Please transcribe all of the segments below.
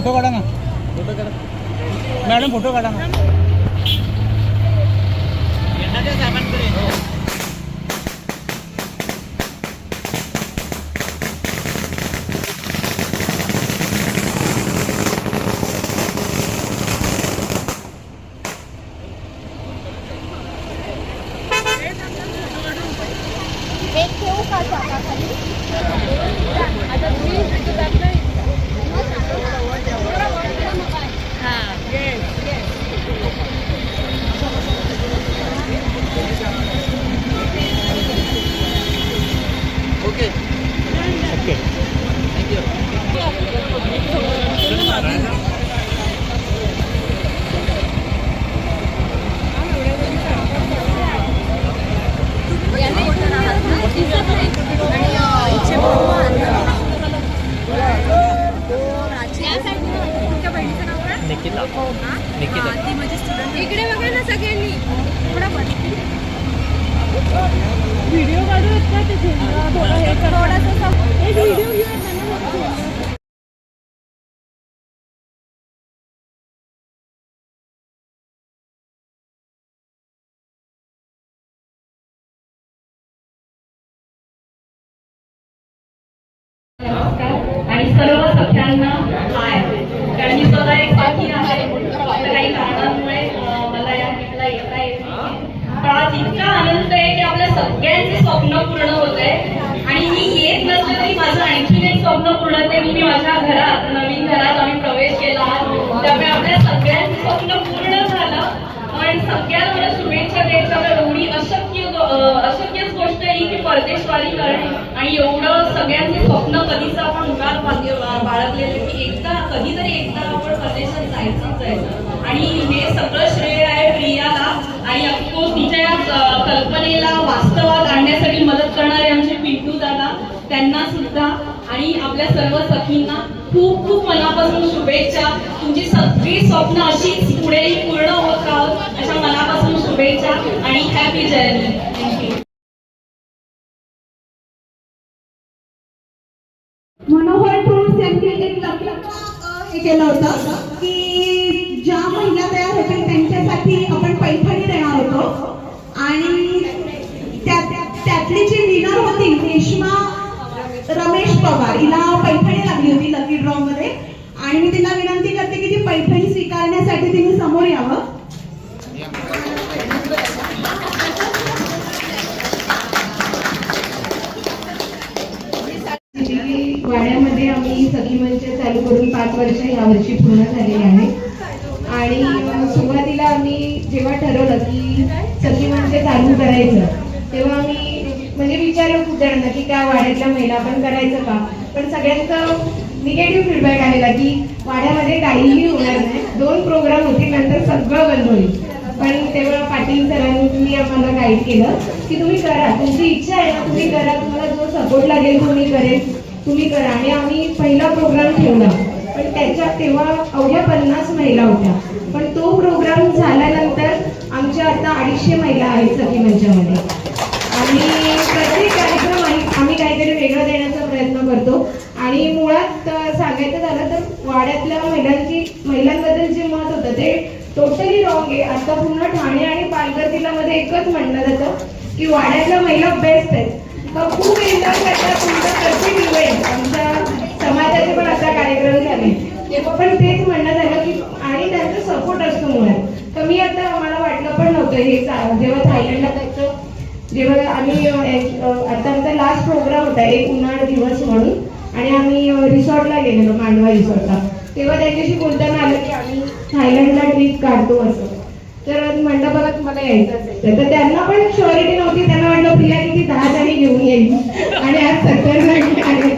Photo काढा ना photo काढा मॅडम फोटो काढा ना एक ठेवू का चाकाखाली? निकिता इकडे बघा ना सगळ्यांनी. व्हिडिओ काढू का तिथे थोडं हे कर थोडासा व्हिडिओ घेऊया पूर्ण होत. आहे आणि मी येत नसलं तरी माझं आणखीन एक स्वप्न पूर्ण ते मी माझ्या घरात नवीन घरात आम्ही प्रवेश केला. त्यामुळे आपल्या सगळ्यांचं स्वप्न पूर्ण झालं. आणि सगळ्यांना मला शुभेच्छा द्यायच्या तर एवढी अशक्य अशक्यच गोष्ट आहे की परदेशवारी करणे. आणि एवढं सगळ्यांचे स्वप्न कधीच आपण उगार बांध- बाळगलेलं की एकदा कधीतरी एकदा आपण परदेशात जायचंच जायचं आणि हे सगळं श्रेय आहे प्रियाला. आणि अफकोर्स तिच्या या कल्पनेला वास्तवात आणण्यासाठी मला करणारे आमचे पिंटू दादा त्यांना सुद्धा आणि आपल्या सर्व सखींना खूप खूप मनापासून शुभेच्छा. तुमची सगळी स्वप्न अशीच पुढेही पूर्ण होत राहत अशा मनापासून शुभेच्छा आणि happy journey thank you Manohar tours यांनी एक हे केलं होतं की ज्या महिला तयार होतील त्यांच्यासाठी आपण पैठणी देणार होतो आणि त्या- त्यातली जी विनर होती रेश्मा रमेश पवार हिला पैठणी लागली होती लकी ड्रॉ मध्ये आणि मी तिला विनंती करते की ती पैठणी स्वीकारण्यासाठी समोर यावं. वाड्यामध्ये आम्ही सखी मंच चालू करून पाच वर्ष या वर्षी पूर्ण झालेली आहे. आणि सुरुवातीला आम्ही जेव्हा ठरवलं की सखी मंच चालू करायचं तेव्हा आम्ही म्हणजे विचारलं खूप जणांना की त्या वाड्यातल्या महिला आपण करायचं का? पण सगळ्यांचं निगेटिव्ह फीडबॅक आलेला की वाड्यामध्ये काहीही होणार नाही. दोन प्रोग्राम होतील नंतर सगळं बंद होईल. पण तेव्हा पाटील सरांनी आम्हाला गाईड केलं की तुम्ही करा. तुमची इच्छा आहे ना तुम्ही करा. तुम्हाला जो सपोर्ट लागेल तुम्ही करेल. तुम्ही करा. आणि आम्ही पहिला प्रोग्राम ठेवला. पण त्याच्यात तेव्हा अवघ्या पन्नास महिला होत्या. पण तो प्रोग्राम झाल्यानंतर आमच्या आता अडीचशे महिला आहेत सखी मंचावर आणि प्रत्येक कार्यक्रम आम्ही- आम्ही काहीतरी वेगळं देण्याचा प्रयत्न करतो आणि मुळात अं, सांगायचं झालं तर वाड्यातल्या महिलांची महिलांबद्दल जे मत होतं ते टोटली रॉंग आहे आता पूर्ण ठाणे आणि पालघर जिल्ह्यामध्ये एकच म्हणलं जातं की वाड्यातल्या महिला बेस्ट आहेत. मग खूप एन्जॉय करतात तुमचं प्रत्येक इव्हेंट आमच्या समाजाचे पण आता कार्यक्रम झाले. तेव्हा पण तेच म्हणणं झालं की आणि त्यांचा सपोर्ट असतो मुळात. तर मी आता आम्हाला वाटलं पण नव्हतं हे जेव्हा थायलंडला त्याचं जेव्हा आम्ही आता आमचा लास्ट प्रोग्राम होता एक उन्हाळ दिवस म्हणून. आणि आम्ही रिसॉर्टला गेलेलो मांडवा रिसॉर्टला. तेव्हा त्यांच्याशी बोलताना आलं की आम्ही थायलंडला ट्रिप काढतो असं. तर म्हणलं तुम्हाला यायचं असेल. तर त्यांना पण शुअरिटी नव्हती. त्यांना वाटलं प्रिया किती दहा जणी घेऊन येईल. आणि आज सत्तर जणी आहे.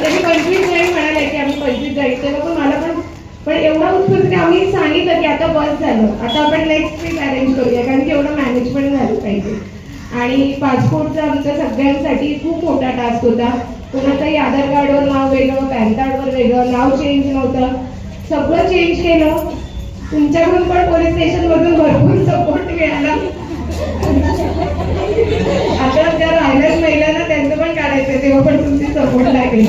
त्यांनी पंचवीस जणी म्हणाले की आम्ही पंचवीस जणी तेव्हा पण मला पण पण एवढा उत्सुक की आम्ही सांगितलं की आता बस झालं. आता आपण नेक्स्ट ट्रिप अरेंज करूया. कारण की एवढं मॅनेजमेंट झालं पाहिजे. आणि पासपोर्टचा आमच्या सगळ्यांसाठी खूप मोठा टास्क होता. कोणाचंही आधार कार्डवर नाव वेगळं पॅन कार्डवर वेगळं नाव चेंज नव्हतं. सगळं चेंज केलं. तुमच्याकडून पण पोलीस स्टेशन मधून भरपूर सपोर्ट मिळाला. आता ज्या राहिल्याच महिलांना त्यांचं पण काढायचं तेव्हा पण तुमची सपोर्ट लागेल.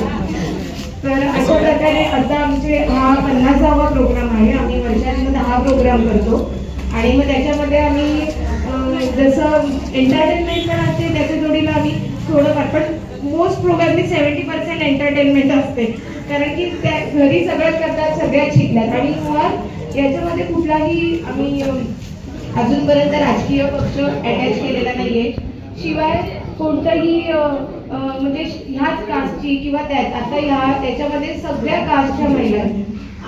तर अशा प्रकारे आता आमचे हा पन्नासावा प्रोग्राम आहे. आम्ही वर्षातून दहा प्रोग्राम करतो. आणि मग त्याच्यामध्ये आम्ही जसं एंटरटेनमेंट पण असते त्याच्या जोडीला आम्ही थोडंफार पण मोस्ट प्रोग्रामली सेव्हन्टी पर्सेंट एंटरटेनमेंट असते. कारण की त्या घरी सगळ्यात करतात सगळ्यात शिकल्यात. आणि मुळात याच्यामध्ये कुठलाही आम्ही अजूनपर्यंत राजकीय पक्ष अटॅच केलेला नाहीये. शिवाय कोणतंही म्हणजे ह्याच कास्टची किंवा त्या आता ह्या त्याच्यामध्ये सगळ्या कास्टच्या महिला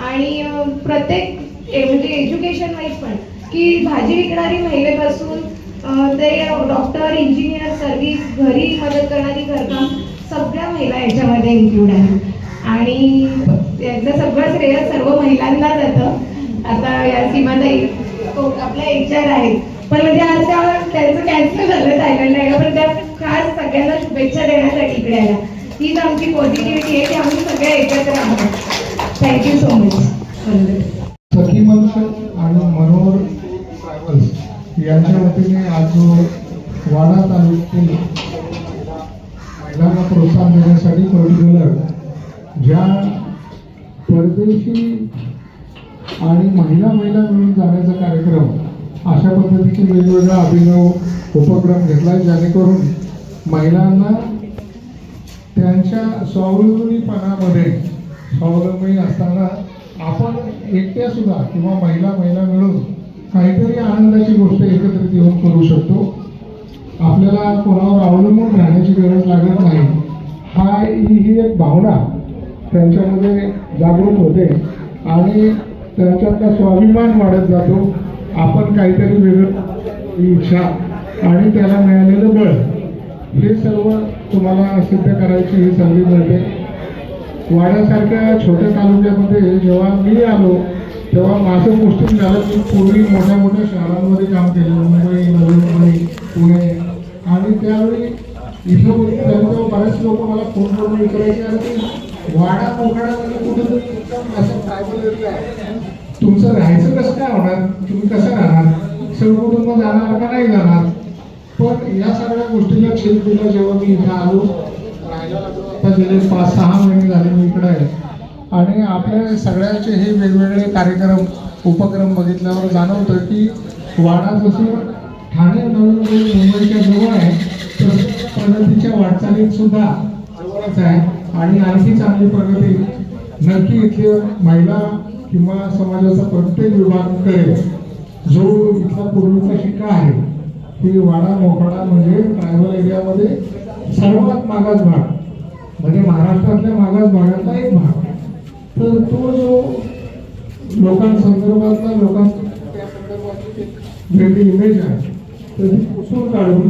आणि प्रत्येक म्हणजे एज्युकेशन वाईज पण की भाजी विकणारी महिलेपासून ते डॉक्टर इंजिनियर सर्व्हिस घरी मदत करणारी घरकाम सगळ्या महिला याच्यामध्ये इन्क्लूड आहेत. आणि यातलं सगळं श्रेय सर्व महिलांना जातं आता या सीमाताई तो आपला एच आर आहेत पण म्हणजे आज त्या त्यांचं कॅन्सल झालं थायलंडला यायला पण त्या खास सगळ्यांना शुभेच्छा देण्यासाठी इकडे आल्या हीच आमची पॉझिटिव्हिटी आहे की आम्ही सगळ्या एकत्र आहोत. थँक्यू सो मच सखी मंच आणि मनोहर ट्रॅव्हल्स यांच्या वतीने आज जो वाडा तालुक्यातील महिलांना प्रोत्साहन देण्यासाठी पर्टिक्युलर ज्या परदेशी आणि महिला महिला मिळून जाण्याचा कार्यक्रम अशा पद्धतीचे वेगवेगळा अभिनव उपक्रम घेतला जेणेकरून महिलांना त्यांच्या स्वावलंबीपणामध्ये स्वावलंबी असताना आपण एकट्या सुद्धा किंवा महिला महिला मिळून काहीतरी आनंदाची गोष्ट एकत्रित येऊन करू शकतो. आपल्याला कोणावर अवलंबून राहण्याची गरज लागत नाही. हा ही ही एक भावना त्यांच्यामध्ये जागृत होते. आणि त्यांच्यातला स्वाभिमान वाढत जातो. आपण काहीतरी वेगळं इच्छा आणि त्याला मिळालेलं बळ. हे सर्व तुम्हाला सिद्ध करायची ही संधी मिळते. वाड्यासारख्या छोट्या तालुक्यामध्ये जेव्हा मी आलो तेव्हा माझं पोस्टिंग झालं की पूर्वी मोठ्या मोठ्या शहरांमध्ये काम केलं. मुंबई नवी मुंबई पुणे. आणि त्यावेळी इथं बघितलं बरेच लोक मला फोन करून विचारायचे आणि वाडा मोकडा म्हणजे कुठेतरी एकदम असं ट्रायबल एरिया आहे तुमचं राहायचं कसं काय होणार? तुम्ही कसं राहणार? सर्व कुटुंब जाणार का नाही जाणार? पण या सगळ्या गोष्टीला छेद दिला जेव्हा मी इथे आलो राहायला लागलो. आता गेले पाच सहा महिने झाले मी इकडे आहे. आणि आपल्या सगळ्याचे हे वेगवेगळे कार्यक्रम उपक्रम बघितल्यावर जाणवतं की वाडा जसं ठाणे नवी मुंबईच्या जवळ आहे तसं प्रगतीच्या वाटचालीत सुद्धा जवळच आहे. आणि आणखी चांगली प्रगती नक्की इथली महिला किंवा समाजाचा प्रत्येक विभाग करेल. जो इथला पूर्वीचा शिक्का आहे की वाडा मोकडा म्हणजे ट्रायबल एरियामध्ये सर्वात मागास भाग. म्हणजे महाराष्ट्रातल्या मागास भागातला एक भाग. तर तो जो लोकांसंदर्भातला लोकांची वेगळी इमेज आहे तर ती पुसून काढून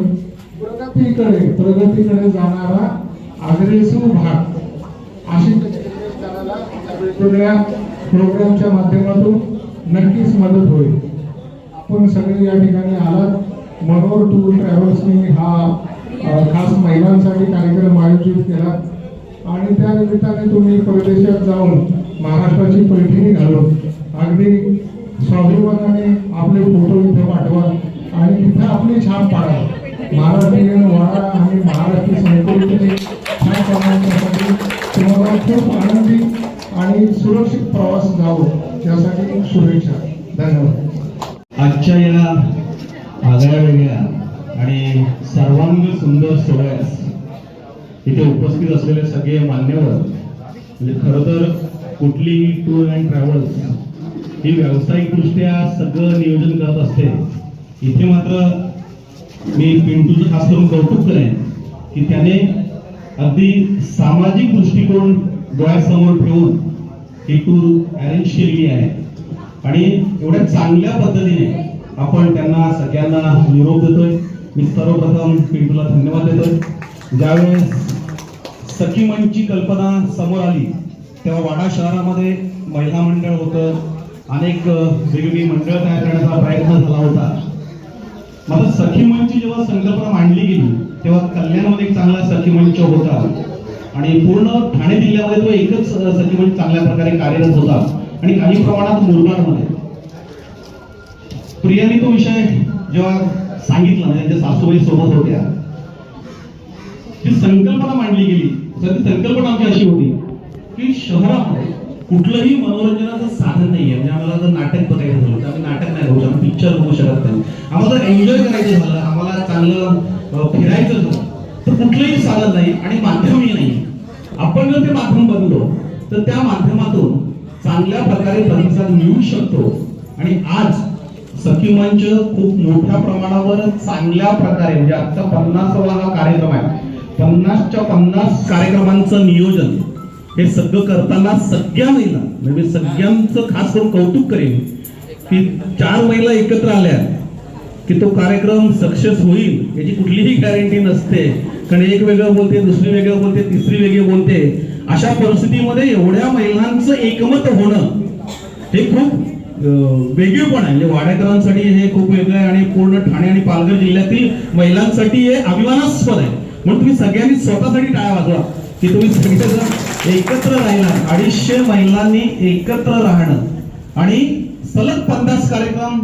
प्रगतीकडे प्रगतीकडे जाणारा अग्रेसिव्ह भाग. अशी करायला वेगवेगळ्या प्रोग्रामच्या माध्यमातून नक्कीच मदत होईल. आपण सगळे या ठिकाणी आलात. मनोहर टूर ट्रॅव्हल्सनी हा खास महिलांसाठी कार्यक्रम आयोजित केला. आणि त्या निमित्ताने तुम्ही परदेशात जाऊन महाराष्ट्राची पैठणी घालून अगदी स्वाभिमानाने आपले फोटो इथे पाठवा आणि तिथे आपली छाप पाडा. महाराष्ट्रीयन वाडा आणि महाराष्ट्रीय संस्कृतीने छाप पाडण्यासाठी तुम्हाला खूप आनंदी आणि सुरक्षित प्रवास जावं. त्यासाठी शुभेच्छा. धन्यवाद. आजच्या या आगळ्या वेगळ्या आणि सर्वांग सुंदर सोहळ्यास इथे उपस्थित असलेले सगळे मान्यवर म्हणजे खरं तर कुठलीही टूर अँड ट्रॅव्हल्स ही व्यावसायिकदृष्ट्या सगळं नियोजन करत असते. इथे मात्र मी पिंटूचं खास करून कौतुक करेन की त्याने अगदी सामाजिक दृष्टिकोन डोळ्यासमोर ठेवून ही टूर अरेंज केलेली आहे. आणि एवढ्या चांगल्या पद्धतीने आपण त्यांना सगळ्यांना निरोप देतोय. मी सर्वप्रथम पिंटूला धन्यवाद देतोय. ज्यावेळेस सखी मंचची कल्पना समोर आली तेव्हा वाडा शहरामध्ये महिला मंडळ होतं. अनेक वेगवेगळी मंडळ तयार करण्याचा प्रयत्न झाला होता. मात्र सखी मंचची जेव्हा संकल्पना मांडली गेली तेव्हा कल्याणमध्ये एक चांगला सखी मंच होता. आणि पूर्ण ठाणे जिल्ह्यामध्ये तो एकच सखी मंच चांगल्या प्रकारे कार्यरत होता. आणि काही प्रमाणात मुरबाडमध्ये. प्रियाने तो विषय जेव्हा सांगितला म्हणजे त्यांच्या सासूबाई सोबत होत्या ती संकल्पना मांडली गेली. तर ती संकल्पना आमची अशी होती की शहरामध्ये कुठलंही मनोरंजनाचं साधन नाहीये. म्हणजे आम्हाला जर नाटक बघायचं झालं तर आम्ही नाटक नाही बघू शकत आम्ही पिक्चर बघू शकत नाही. आम्हाला जर एन्जॉय करायचं झालं आम्हाला चांगलं फिरायचं झालं तर कुठलंही साधन नाही आणि माध्यमही नाही. आपण जर ते माध्यम बनलो तर त्या माध्यमातून चांगल्या प्रकारे प्रतिसाद मिळू शकतो. आणि आज सखी मंच खूप मोठ्या प्रमाणावर चांगल्या प्रकारे म्हणजे आजचा पन्नासावा हा कार्यक्रम आहे. पन्नासच्या पन्नास कार्यक्रमांचं नियोजन हे सगळं करताना सगळ्या महिला म्हणजे सगळ्यांचं खास करून कौतुक करेन की चार महिला एकत्र आल्या की तो कार्यक्रम सक्सेस होईल याची कुठलीही गॅरंटी नसते. कारण एक वेगळं बोलते दुसरी वेगळं बोलते तिसरी वेगळी बोलते. अशा परिस्थितीमध्ये एवढ्या महिलांचं एकमत होणं हे खूप वेगळेपण आहे. म्हणजे वाडेकरांसाठी हे खूप वेगळं आहे आणि पूर्ण ठाणे आणि पालघर जिल्ह्यातील महिलांसाठी हे अभिमानास्पद आहे. म्हणून तुम्ही सगळ्यांनी स्वतःसाठी टाळ्या वाजवा. की तुम्ही सगळेजण एकत्र राहिला अडीचशे महिलांनी एकत्र राहणं आणि सलग पन्नास कार्यक्रम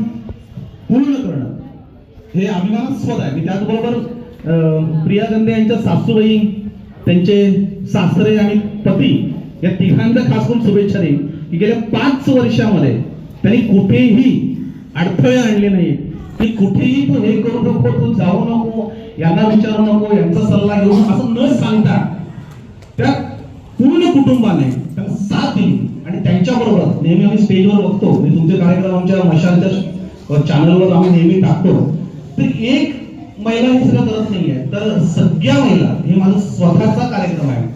पूर्ण करणं हे अभिमानास्पद आहे. मी त्याचबरोबर अं, प्रिया गंदे यांच्या सासूबाई त्यांचे सासरे आणि पती या तिघांचा खास करून शुभेच्छा देईन की गेल्या पाच वर्षामध्ये त्यांनी कुठेही अडथळे आणले नाही की कुठेही तू हे करू नको तू जाऊ नको यांना विचारू नको यांचा सल्ला घेऊ असं न सांगता त्या पूर्ण कुटुंबाने त्यांना साथ दिली. आणि त्यांच्याबरोबर नेहमी आम्ही स्टेजवर बघतो. म्हणजे तुमचे कार्यक्रम आमच्या मशालच्या चॅनलवर आम्ही नेहमी टाकतो. तर एक महिला हे सगळं करत नाहीये. तर सगळ्या महिला हे माझं स्वतःचा कार्यक्रम आहे.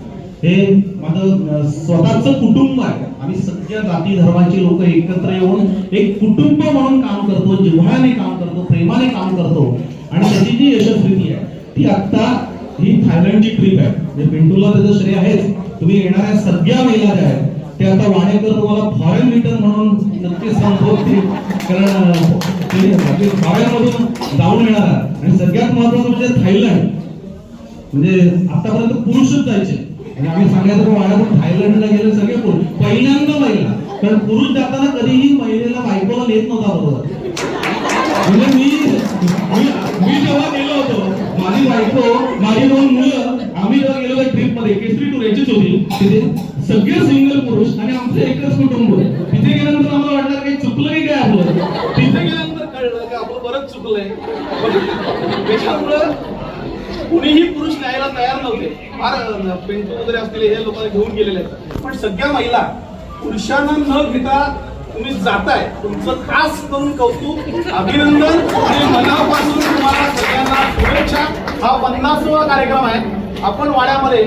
हे माझं स्वतःच कुटुंब आहे. आम्ही सगळ्या जाती धर्माचे लोक एकत्र येऊन एक कुटुंब म्हणून काम करतो. जिव्हाळ्याने काम करतो प्रेमाने काम करतो. आणि त्याची जी यशस्वी आहे ती आता ही थायलंडची ट्रिप आहे. म्हणजे पिंटूला त्याचं श्रेय आहेच. तुम्ही येणाऱ्या सगळ्या महिला ज्या आहेत ते आता वाणेकर तुम्हाला फॉरेन रिटर्न म्हणून नक्कीच संपवतील. कारण ते फॉरेनमधून जाऊन येणार आहे. आणि सगळ्यात महत्वाचं म्हणजे थायलंड. म्हणजे आतापर्यंत पुरुषच जायचे. आणि आम्ही सांगायचं वाड्यातून थायलंडला गेले सगळे पुरुष. पहिल्यांदा महिला. कारण पुरुष जाताना कधीही महिलेला बायकोला नेत नव्हता बरोबर. म्हणजे मी मी जेव्हा गेलो होतो माझी बायको माझी दोन मुलं आम्ही जेव्हा गेलो ट्रिपमध्ये केसरी टूर याचीच होती. तिथे सगळे सिंगल पुरुष आणि आमचं एकच कुटुंब. तिथे गेल्यानंतर आम्हाला वाटणार काही चुकलं की काय आपलं? तिथे गेल्यानंतर कळलं की आपलं बरंच चुकलंय. त्याच्यामुळं कुणीही पुरुष न्यायला तयार नव्हते. फार पेंटू वगैरे असलेले हे लोकांना घेऊन गेलेले आहेत. पण सगळ्या महिला पुरुषांना न घेता तुम्ही जाताय तुमचं खास करून कौतुक अभिनंदन आणि मनापासून तुम्हाला सगळ्यांना शुभेच्छा. हा पन्नासवा कार्यक्रम आहे. आपण वाड्यामध्ये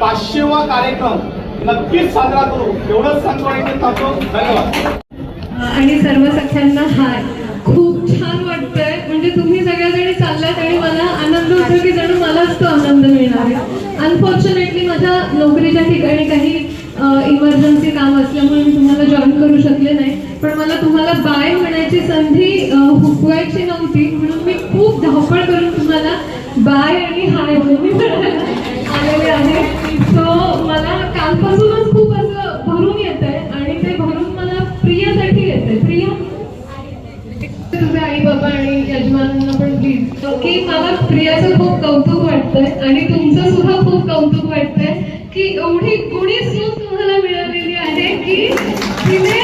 पाचशेवा कार्यक्रम नक्कीच साजरा करू. एवढंच सांगतो आणि थांबतो. धन्यवाद. आणि सर्व सख्यांना हाय. खूप छान वाटतंय. म्हणजे तुम्ही सगळ्याजणी चाललात आणि मला आनंद होतो की जणू मलाच तो आनंद मिळणार आहे. अनफॉर्च्युनेटली माझ्या नोकरीच्या ठिकाणी काही इमर्जन्सी काम असल्यामुळे मी तुम्हाला जॉईन करू शकले नाही. पण मला तुम्हाला बाय म्हणायची संधी हुकवायची नव्हती. म्हणून मी खूप धावपळ करून तुम्हाला बाय आणि हाय आलेले आहे. सो मला कालपासूनच खूप असं भरून येत आहे आणि ते भरून मला प्रियासाठी येत आहे प्रिया? तुझे आई बाबा आणि यजमानांना पण प्लीज की मला प्रियाचं खूप कौतुक वाटतंय आणि तुमचं सुद्धा खूप कौतुक वाटतंय. की एवढी गुणी सून तुम्हाला मिळालेली आहे की तिने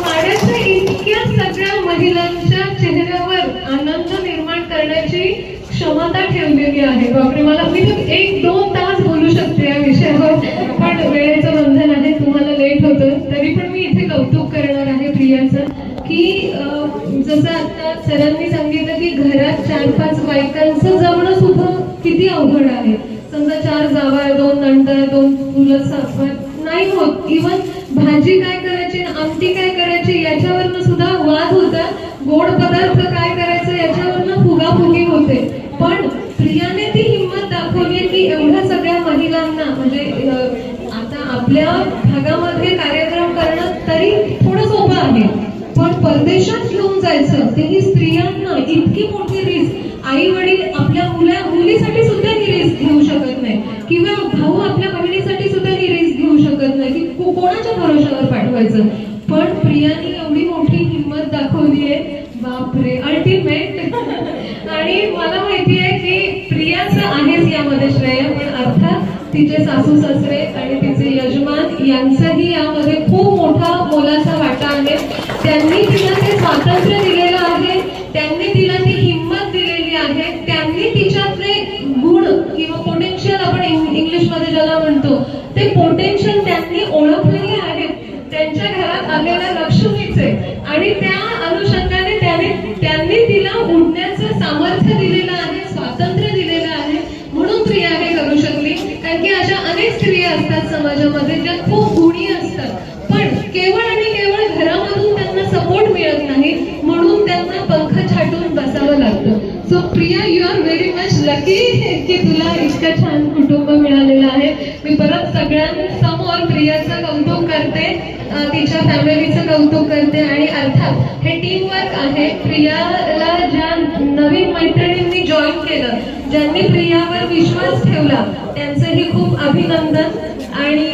वाड्याच्या इतक्या सगळ्या महिलांच्या चेहऱ्यावर आनंद निर्माण करण्याची क्षमता ठेवलेली आहे. बापरे मला मी तर एक दोन तास बोलू शकते या विषयावर पण वेळेचं बंधन आहे तुम्हाला लेट होतं. तरी पण मी इथे कौतुक करणार आहे प्रियाचं की जसं आता सरांनी सांगितलं की घरात चार पाच बायकांचं जगणं सुद्धा किती अवघड आहे. समजा चार जावा आहे दोन नंद आहे दोन चुलत सासू नाही होत. इवन भाजी काय करायची आमटी काय करायची याच्यावरनं सुद्धा वाद होता. गोड पदार्थ काय करायचं याच्यावरनं फुगाफुगी होते. पण प्रियाने ती हिंमत दाखवली की एवढ्या सगळ्या महिलांना म्हणजे आता आपल्या भागामध्ये कार्यक्रम करणं तरी थोडं सोपं आहे. परदेशात घेऊन जायचं तेही स्त्रियांना इतकी मोठी रिस्क आई वडील आपल्या मुला मुलीसाठी सुद्धा ही रिस्क घेऊ शकत नाही. किंवा भाऊ आपल्या बहिणीसाठी सुद्धा ही रिस्क घेऊ शकत नाही की कोणाच्या भरोशावर पाठवायचं. पण प्रियाने एवढी मोठी हिंमत दाखवली आहे. बापरे अल्टिमेट आणि मला माहिती आहे की प्रियाचं आहेच यामध्ये श्रेय पण अर्थात तिचे सासू सासरे आणि तिचे यजमान यांचाही यामध्ये खूप मोठा स्वातंत्र्य दिलेलं आहे त्यांनी तिला ती हिंमत दिलेली आहे त्यांनी तिच्यातले गुण किंवा पोटेन्शियल आपण इंग्लिशमध्ये ज्याला म्हणतो ते पोटेन्शियल त्यांनी ओळखलेले आहेत. त्यांच्या घरात आलेल्या लक्ष्मीचे कौतुक करते आणि अर्थात हे टीम वर्क आहे. प्रियाला ज्या नवीन मैत्रिणींनी जॉईन केलं ज्यांनी प्रियावर विश्वास ठेवला त्यांचंही खूप अभिनंदन. आणि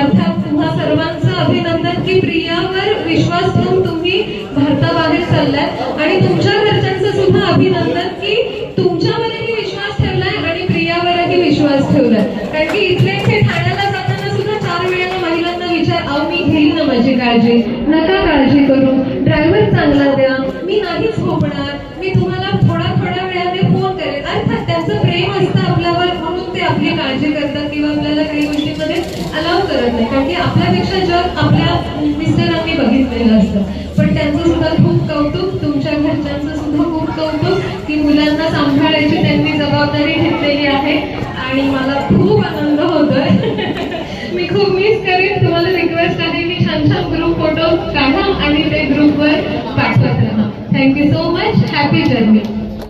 अर्थात तुम्हा सर्वांचं अभिनंदन की प्रियावर विश्वास ठेवून तुम्ही भारताबाहेर चाललाय. आणि तुमच्या घरच्यांचं सुद्धा अभिनंदन की तुमच्यावरही विश्वास ठेवलाय आणि प्रियावरही विश्वास ठेवलाय. कारण की इथले घेईल काळजी नका काळजी करू. ड्रायव्हर चांगला द्या. मी नाहीच झोपणार मी तुम्हाला थोडा थोड्या वेळाने फोन करेल अर्थात त्यांचं प्रेम असतं आपल्यावर म्हणून ते आपली काळजी करतात किंवा आपल्याला काही गोष्टीमध्ये अलाव करत नाही. कारण की आपल्यापेक्षा जग आपल्या मिस्टरांनी बघितलेलं असतं. पण त्यांचं सुद्धा खूप कौतुक तुमच्या घरच्यांचं सुद्धा खूप कौतुक की मुलांना सांभाळायची त्यांनी जबाबदारी घेतलेली आहे. आणि मला खूप आनंद होतोय. मी खूप मिस करेन तुम्हाला रिक्वेस्ट आहे की छान छान ग्रुप फोटो काढा आणि ते ग्रुपवर पाठवत राहा thank you so much happy journey